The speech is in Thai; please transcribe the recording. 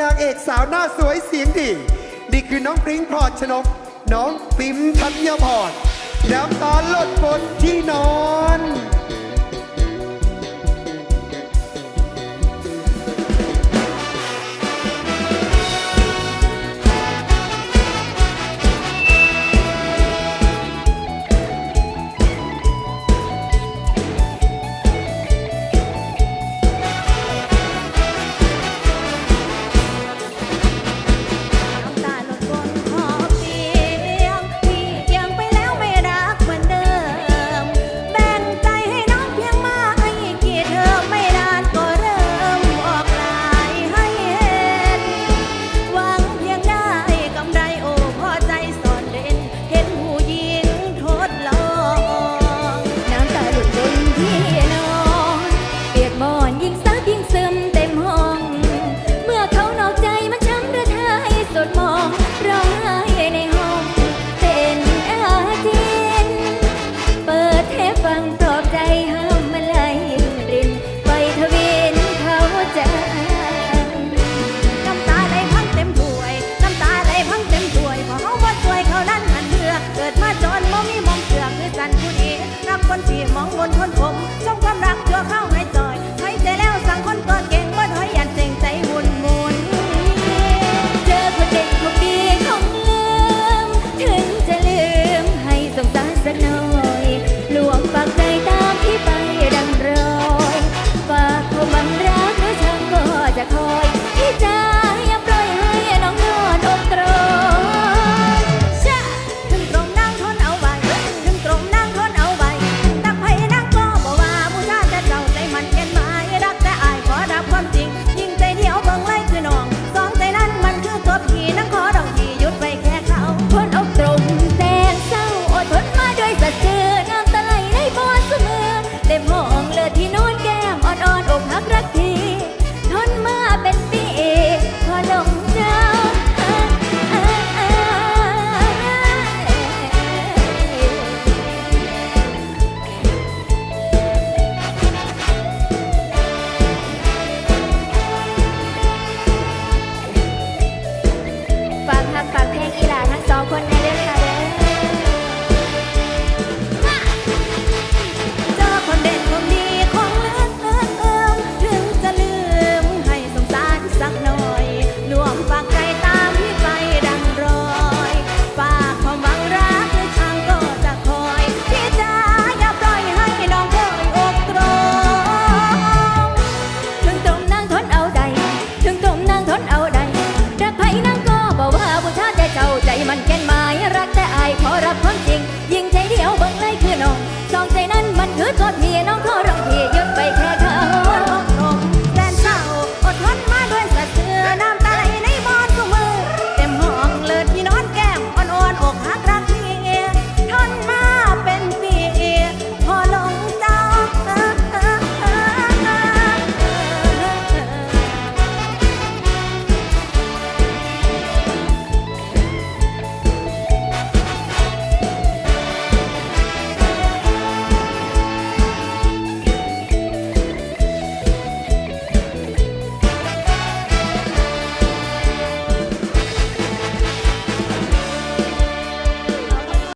นางเอกสาวหน้าสวยเสียงดี นี่คือน้องพริ้งพอดชนก น้องปิมทัญพรน้ำตาลดบนที่นอน